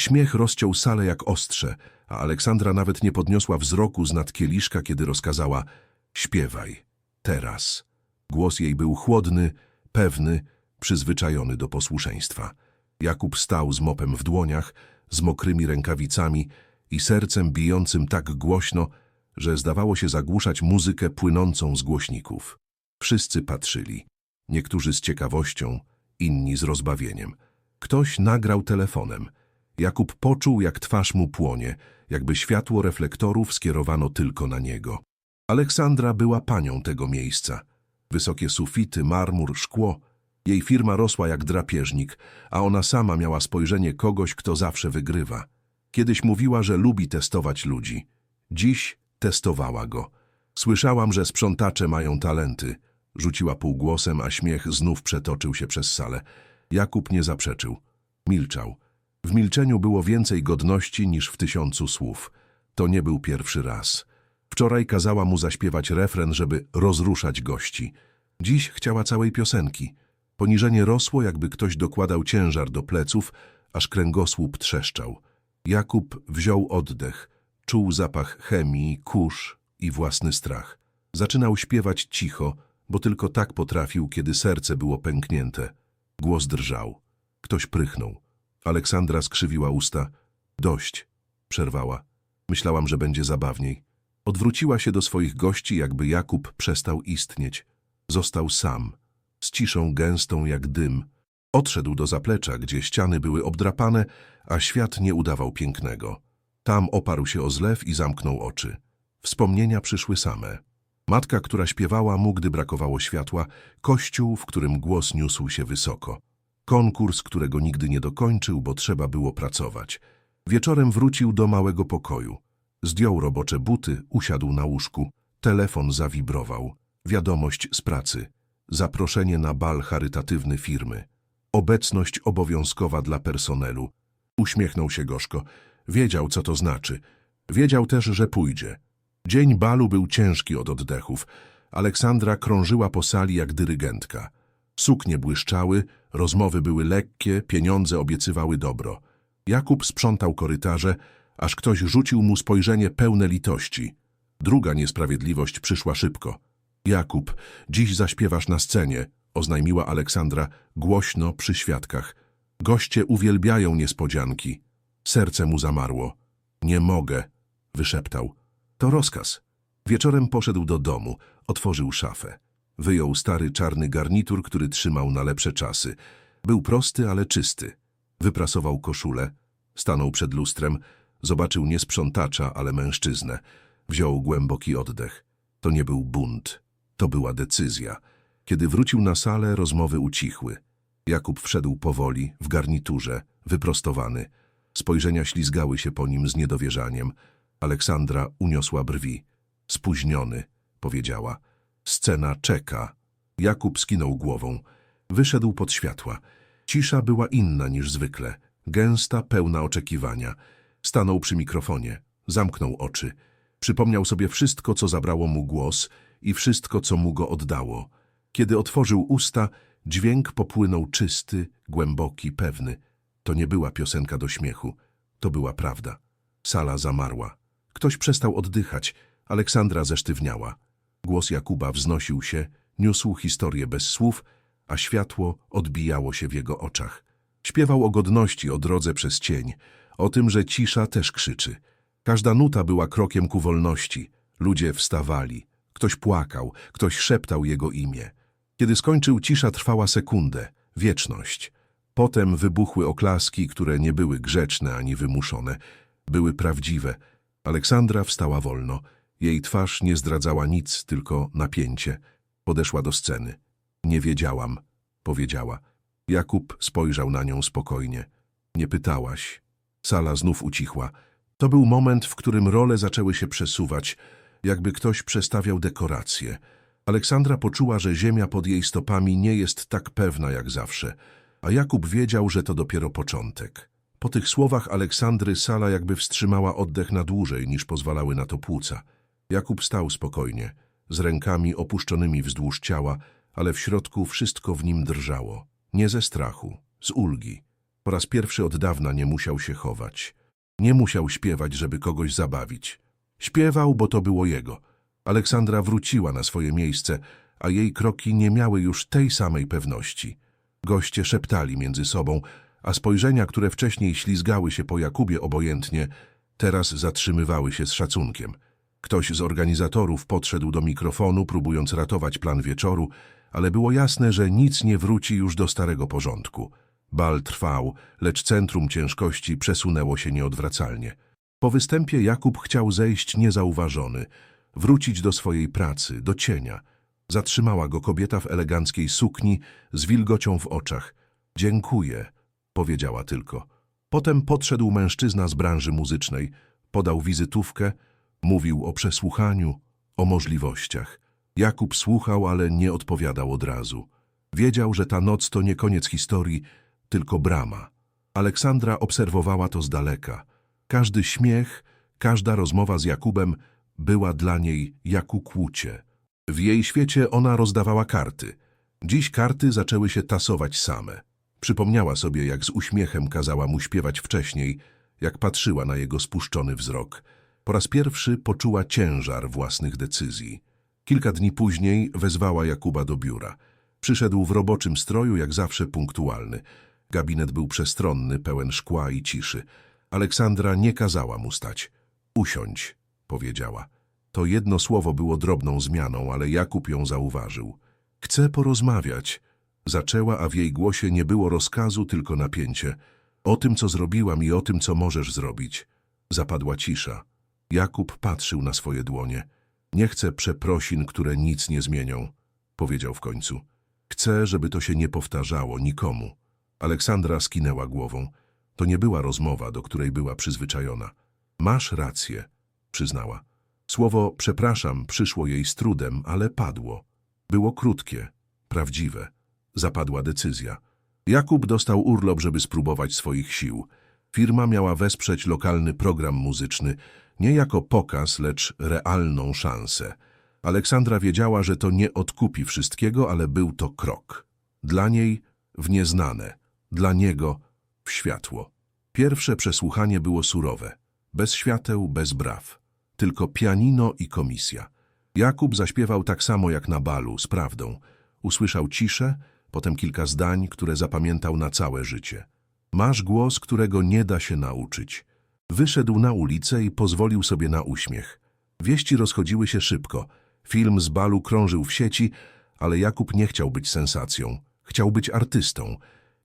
Śmiech rozciął salę jak ostrze, a Aleksandra nawet nie podniosła wzroku z nad kieliszka, kiedy rozkazała śpiewaj, teraz. Głos jej był chłodny, pewny, przyzwyczajony do posłuszeństwa. Jakub stał z mopem w dłoniach, z mokrymi rękawicami i sercem bijącym tak głośno, że zdawało się zagłuszać muzykę płynącą z głośników. Wszyscy patrzyli, niektórzy z ciekawością, inni z rozbawieniem. Ktoś nagrał telefonem. Jakub poczuł, jak twarz mu płonie, jakby światło reflektorów skierowano tylko na niego. Aleksandra była panią tego miejsca. Wysokie sufity, marmur, szkło. Jej firma rosła jak drapieżnik, a ona sama miała spojrzenie kogoś, kto zawsze wygrywa. Kiedyś mówiła, że lubi testować ludzi. Dziś testowała go. Słyszałam, że sprzątacze mają talenty. Rzuciła półgłosem, a śmiech znów przetoczył się przez salę. Jakub nie zaprzeczył. Milczał. W milczeniu było więcej godności niż w tysiącu słów. To nie był pierwszy raz. Wczoraj kazała mu zaśpiewać refren, żeby rozruszać gości. Dziś chciała całej piosenki. Poniżenie rosło, jakby ktoś dokładał ciężar do pleców, aż kręgosłup trzeszczał. Jakub wziął oddech, czuł zapach chemii, kurz i własny strach. Zaczynał śpiewać cicho, bo tylko tak potrafił, kiedy serce było pęknięte. Głos drżał. Ktoś prychnął. Aleksandra skrzywiła usta. Dość, przerwała. Myślałam, że będzie zabawniej. Odwróciła się do swoich gości, jakby Jakub przestał istnieć. Został sam, z ciszą gęstą jak dym. Odszedł do zaplecza, gdzie ściany były obdrapane, a świat nie udawał pięknego. Tam oparł się o zlew i zamknął oczy. Wspomnienia przyszły same. Matka, która śpiewała mu, gdy brakowało światła, kościół, w którym głos niósł się wysoko. Konkurs, którego nigdy nie dokończył, bo trzeba było pracować. Wieczorem wrócił do małego pokoju. Zdjął robocze buty, usiadł na łóżku. Telefon zawibrował. Wiadomość z pracy. Zaproszenie na bal charytatywny firmy. Obecność obowiązkowa dla personelu. Uśmiechnął się gorzko. Wiedział, co to znaczy. Wiedział też, że pójdzie. Dzień balu był ciężki od oddechów. Aleksandra krążyła po sali jak dyrygentka. Suknie błyszczały, rozmowy były lekkie, pieniądze obiecywały dobro. Jakub sprzątał korytarze, aż ktoś rzucił mu spojrzenie pełne litości. Druga niesprawiedliwość przyszła szybko. Jakub, dziś zaśpiewasz na scenie, oznajmiła Aleksandra głośno przy świadkach. Goście uwielbiają niespodzianki. Serce mu zamarło. Nie mogę, wyszeptał. To rozkaz. Wieczorem poszedł do domu, otworzył szafę. Wyjął stary czarny garnitur, który trzymał na lepsze czasy. Był prosty, ale czysty. Wyprasował koszulę, stanął przed lustrem, zobaczył nie sprzątacza, ale mężczyznę. Wziął głęboki oddech. To nie był bunt, to była decyzja. Kiedy wrócił na salę, rozmowy ucichły. Jakub wszedł powoli, w garniturze, wyprostowany. Spojrzenia ślizgały się po nim z niedowierzaniem. Aleksandra uniosła brwi. Spóźniony, powiedziała. Scena czeka. Jakub skinął głową. Wyszedł pod światła. Cisza była inna niż zwykle. Gęsta, pełna oczekiwania. Stanął przy mikrofonie. Zamknął oczy. Przypomniał sobie wszystko, co zabrało mu głos i wszystko, co mu go oddało. Kiedy otworzył usta, dźwięk popłynął czysty, głęboki, pewny. To nie była piosenka do śmiechu. To była prawda. Sala zamarła. Ktoś przestał oddychać. Aleksandra zesztywniała. Głos Jakuba wznosił się, niósł historię bez słów, a światło odbijało się w jego oczach. Śpiewał o godności, o drodze przez cień, o tym, że cisza też krzyczy. Każda nuta była krokiem ku wolności. Ludzie wstawali. Ktoś płakał, ktoś szeptał jego imię. Kiedy skończył, cisza trwała sekundę, wieczność. Potem wybuchły oklaski, które nie były grzeczne ani wymuszone. Były prawdziwe. Aleksandra wstała wolno. Jej twarz nie zdradzała nic, tylko napięcie. Podeszła do sceny. Nie wiedziałam, powiedziała. Jakub spojrzał na nią spokojnie. Nie pytałaś. Sala znów ucichła. To był moment, w którym role zaczęły się przesuwać, jakby ktoś przestawiał dekoracje. Aleksandra poczuła, że ziemia pod jej stopami nie jest tak pewna jak zawsze, a Jakub wiedział, że to dopiero początek. Po tych słowach Aleksandry sala jakby wstrzymała oddech na dłużej, niż pozwalały na to płuca. Jakub stał spokojnie, z rękami opuszczonymi wzdłuż ciała, ale w środku wszystko w nim drżało. Nie ze strachu, z ulgi. Po raz pierwszy od dawna nie musiał się chować. Nie musiał śpiewać, żeby kogoś zabawić. Śpiewał, bo to było jego. Aleksandra wróciła na swoje miejsce, a jej kroki nie miały już tej samej pewności. Goście szeptali między sobą, a spojrzenia, które wcześniej ślizgały się po Jakubie obojętnie, teraz zatrzymywały się z szacunkiem. Ktoś z organizatorów podszedł do mikrofonu, próbując ratować plan wieczoru, ale było jasne, że nic nie wróci już do starego porządku. Bal trwał, lecz centrum ciężkości przesunęło się nieodwracalnie. Po występie Jakub chciał zejść niezauważony, wrócić do swojej pracy, do cienia. Zatrzymała go kobieta w eleganckiej sukni z wilgocią w oczach. Dziękuję, powiedziała tylko. Potem podszedł mężczyzna z branży muzycznej, podał wizytówkę, mówił o przesłuchaniu, o możliwościach. Jakub słuchał, ale nie odpowiadał od razu. Wiedział, że ta noc to nie koniec historii, tylko brama. Aleksandra obserwowała to z daleka. Każdy śmiech, każda rozmowa z Jakubem była dla niej jak ukłucie. W jej świecie ona rozdawała karty. Dziś karty zaczęły się tasować same. Przypomniała sobie, jak z uśmiechem kazała mu śpiewać wcześniej, jak patrzyła na jego spuszczony wzrok. Po raz pierwszy poczuła ciężar własnych decyzji. Kilka dni później wezwała Jakuba do biura. Przyszedł w roboczym stroju, jak zawsze punktualny. Gabinet był przestronny, pełen szkła i ciszy. Aleksandra nie kazała mu stać. Usiądź, powiedziała. To jedno słowo było drobną zmianą, ale Jakub ją zauważył. Chcę porozmawiać. Zaczęła, a w jej głosie nie było rozkazu, tylko napięcie. O tym, co zrobiłam i o tym, co możesz zrobić. Zapadła cisza. Jakub patrzył na swoje dłonie. Nie chcę przeprosin, które nic nie zmienią, powiedział w końcu. Chcę, żeby to się nie powtarzało nikomu. Aleksandra skinęła głową. To nie była rozmowa, do której była przyzwyczajona. Masz rację, przyznała. Słowo przepraszam przyszło jej z trudem, ale padło. Było krótkie, prawdziwe. Zapadła decyzja. Jakub dostał urlop, żeby spróbować swoich sił. Firma miała wesprzeć lokalny program muzyczny, nie jako pokaz, lecz realną szansę. Aleksandra wiedziała, że to nie odkupi wszystkiego, ale był to krok. Dla niej w nieznane, dla niego w światło. Pierwsze przesłuchanie było surowe. Bez świateł, bez braw. Tylko pianino i komisja. Jakub zaśpiewał tak samo jak na balu, z prawdą. Usłyszał ciszę, potem kilka zdań, które zapamiętał na całe życie. Masz głos, którego nie da się nauczyć. Wyszedł na ulicę i pozwolił sobie na uśmiech. Wieści rozchodziły się szybko. Film z balu krążył w sieci, ale Jakub nie chciał być sensacją. Chciał być artystą.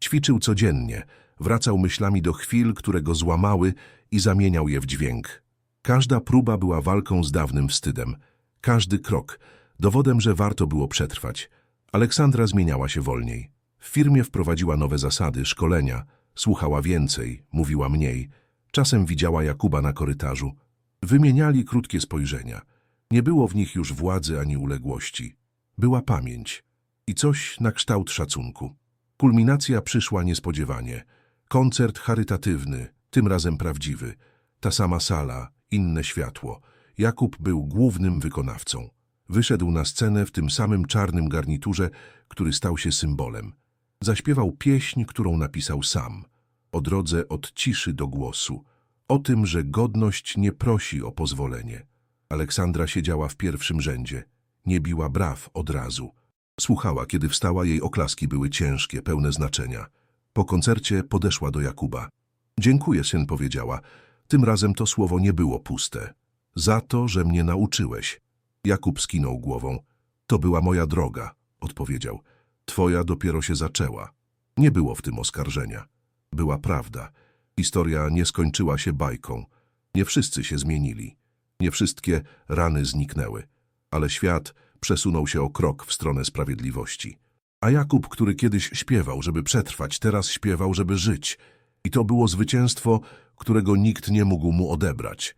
Ćwiczył codziennie. Wracał myślami do chwil, które go złamały i zamieniał je w dźwięk. Każda próba była walką z dawnym wstydem. Każdy krok dowodem, że warto było przetrwać. Aleksandra zmieniała się wolniej. W firmie wprowadziła nowe zasady, szkolenia. Słuchała więcej, mówiła mniej. Czasem widziała Jakuba na korytarzu. Wymieniali krótkie spojrzenia. Nie było w nich już władzy ani uległości. Była pamięć i coś na kształt szacunku. Kulminacja przyszła niespodziewanie. Koncert charytatywny, tym razem prawdziwy. Ta sama sala, inne światło. Jakub był głównym wykonawcą. Wyszedł na scenę w tym samym czarnym garniturze, który stał się symbolem. Zaśpiewał pieśń, którą napisał sam. O drodze od ciszy do głosu. O tym, że godność nie prosi o pozwolenie. Aleksandra siedziała w pierwszym rzędzie. Nie biła braw od razu. Słuchała, kiedy wstała, jej oklaski były ciężkie, pełne znaczenia. Po koncercie podeszła do Jakuba. Dziękuję, syn, powiedziała. Tym razem to słowo nie było puste. Za to, że mnie nauczyłeś. Jakub skinął głową. To była moja droga, odpowiedział. Twoja dopiero się zaczęła. Nie było w tym oskarżenia. Była prawda. Historia nie skończyła się bajką. Nie wszyscy się zmienili. Nie wszystkie rany zniknęły. Ale świat przesunął się o krok w stronę sprawiedliwości. A Jakub, który kiedyś śpiewał, żeby przetrwać, teraz śpiewał, żeby żyć. I to było zwycięstwo, którego nikt nie mógł mu odebrać.